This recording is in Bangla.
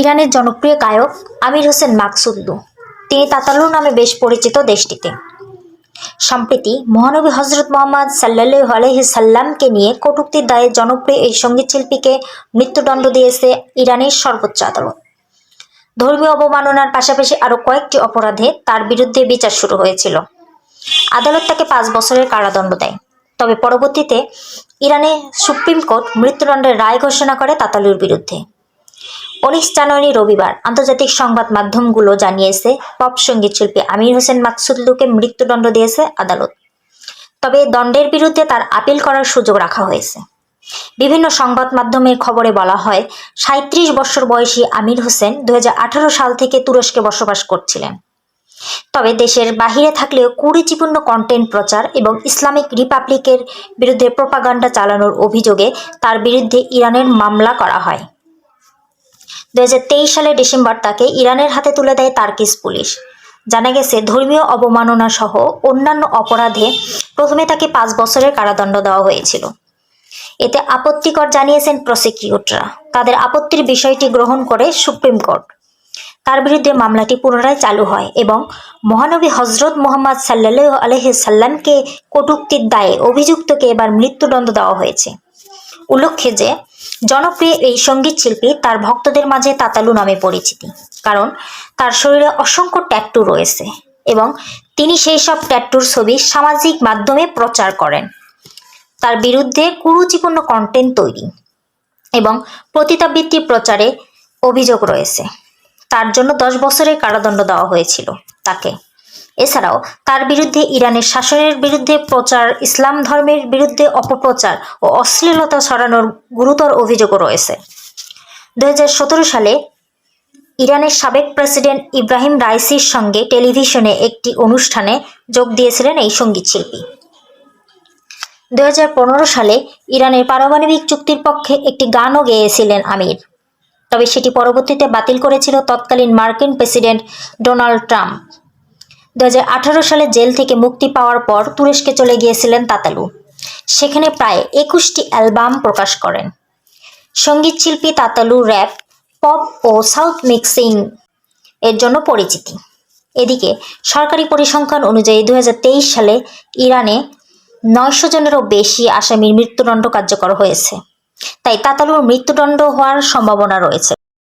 ইরানের জনপ্রিয় গায়ক আমির হোসেন মাকসুদ্দু তিনি তাতালু নামে বেশ পরিচিত দেশটিতে। সম্প্রতি মহানবী হজরত মোহাম্মদ সাল্লাহ আলহি সাল্লামকে নিয়ে কটূক্তির দায়ে জনপ্রিয় এই সংগীত শিল্পীকে মৃত্যুদণ্ড দিয়েছে ইরানের সর্বোচ্চ আদালত। ধর্মীয় অবমাননার পাশাপাশি আরও কয়েকটি অপরাধে তার বিরুদ্ধে বিচার শুরু হয়েছিল। আদালত তাকে পাঁচ বছরের কারাদণ্ড দেয়। তবে পরবর্তীতে ইরানে সুপ্রিম কোর্ট মৃত্যুদণ্ডের রায় ঘোষণা করে তাতালুর বিরুদ্ধে। উনিশ জানুয়ারি রবিবার আন্তর্জাতিক সংবাদ মাধ্যমগুলো জানিয়েছে, পপ সংগীত শিল্পী আমির হোসেন মাকসুদলুকে মৃত্যুদণ্ড দিয়েছে আদালত। তবে দণ্ডের বিরুদ্ধে তার আপিল করার সুযোগ রাখা হয়েছে। বিভিন্ন সংবাদ মাধ্যমের খবরে বলা হয় সাঁত্রিশ বছর বয়সী আমির হোসেন দুই হাজার আঠারো সাল থেকে তুরস্কে বসবাস করছিলেন। তবে দেশের বাহিরে থাকলেও কুরুচিপূর্ণ কন্টেন্ট প্রচার এবং ইসলামিক রিপাবলিকের বিরুদ্ধে প্রোপাগান্ডা চালানোর অভিযোগে তার বিরুদ্ধে ইরানের মামলা করা হয়। দু সালের ডিসেম্বর তাকে ইরানের হাতে তুলে দেয় তার্কিস পুলিশ। জানা গেছে, ধর্মীয় অবমাননা সহ অন্যান্য অপরাধে প্রথমে তাকে পাঁচ বছরের কারাদণ্ড দেওয়া হয়েছিল। এতে আপত্তিকর জানিয়েছেন প্রসিকিউটররা। তাদের আপত্তির বিষয়টি গ্রহণ করে সুপ্রিম কোর্ট। তার বিরুদ্ধে মামলাটি পুনরায় চালু হয় এবং মহানবী হজরত মোহাম্মদ সাল্লাহ আলহি সাল্লামকে কটুক্তির দায়ে অভিযুক্তকে এবার মৃত্যুদণ্ড দেওয়া হয়েছে। উল্লেখ্য যে, জনপ্রিয় এই সংগীত শিল্পী তার ভক্তদের মাঝে তাতালু নামে পরিচিতি, কারণ তার শরীরে অসংখ্য ট্যাটু রয়েছে এবং তিনি সেই সব ট্যাটুর ছবি সামাজিক মাধ্যমে প্রচার করেন। তার বিরুদ্ধে কুরুচিপূর্ণ কন্টেন্ট তৈরি এবং পতিতাবৃত্তি প্রচারে অভিযোগ রয়েছে। তার জন্য দশ বছরের কারাদণ্ড দেওয়া হয়েছিল তাকে। এছাড়াও, তার বিরুদ্ধে ইরানের শাসনের বিরুদ্ধে প্রচার, ইসলাম ধর্মের বিরুদ্ধে অপপ্রচার ও অশ্লীলতা ছড়ানোর গুরুতর অভিযোগও রয়েছে। দু সালে ইরানের সাবেক প্রেসিডেন্ট ইব্রাহিম রাইসির সঙ্গে টেলিভিশনে একটি অনুষ্ঠানে যোগ দিয়েছিলেন এই সংগীত শিল্পী। দুই হাজার পনেরো সালে ইরানের পারমাণবিক চুক্তির পক্ষে একটি গানও গেয়েছিলেন আমির। তবে সেটি পরবর্তীতে বাতিল করেছিল তৎকালীন মার্কিন প্রেসিডেন্ট ডোনাল্ড ট্রাম্প। দুই হাজার আঠারো সালে জেল থেকে মুক্তি পাওয়ার পর তুরস্কে চলে গিয়েছিলেন তাতালু। সেখানে প্রায় একুশটি অ্যালবাম প্রকাশ করেন। সংগীত শিল্পী তাতালু র্যাপ, পপ ও সাউথ মিক্সিং এর জন্য পরিচিতি। এদিকে সরকারি পরিসংখ্যান অনুযায়ী দুই হাজার তেইশ সালে ইরানে নয়শো জনেরও বেশি আসামির মৃত্যুদণ্ড কার্যকর হয়েছে। তাই তাতালুর মৃত্যুদণ্ড হওয়ার সম্ভাবনা রয়েছে।